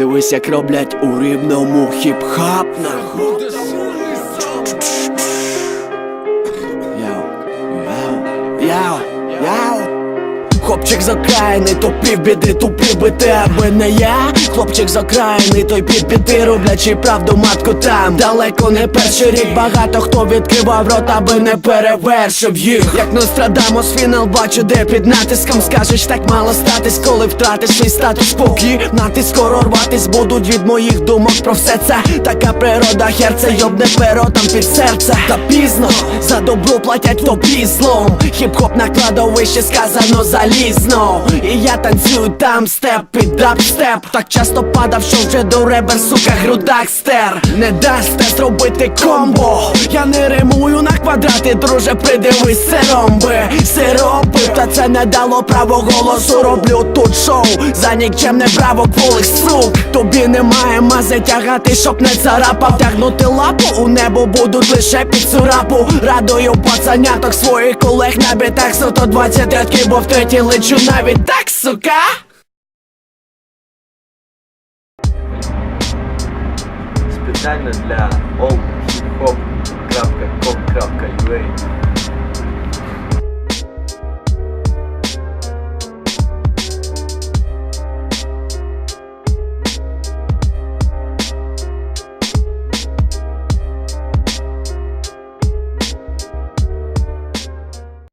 Подивись, як роблять у рівному хіп-хап Яу, яу, яу, яу Хлопчик з то півбіди, тупі бити, аби не я. Хлопчик з окраїни, той під біди, роблячи правду матку там. Далеко не перший рік, багато хто відкривав рот, аби не перевершив їх. Як Нострадамус фінал бачу, де під натиском Скажеш, так мало статись, коли втратиш свій статус спокій Нати скоро рватись будуть від моїх думок про все це. Така природа, херце, йобне перо там під серце. Та пізно, за добро платять тобі злом Хіп-хоп на кладовище сказано залізно І я танцюю там степ під дабстеп. Так часто падав, що вже до ребер, сука, грудак стер Не дасте зробити комбо. Я не римую на квадрати, друже, придивись сиромби Сиромби, та це не дало право голосу. Роблю тут шоу за нікчемне право кволих сук. Тобі немає мази тягати, щоб не царапав. Тягнути лапу у небо будуть лише під цурапу Радую пацаняток своїх колег на бітах 120 рядків, бо в третій лечу навіть так, сука. Спеціально для allhiphop.com.ua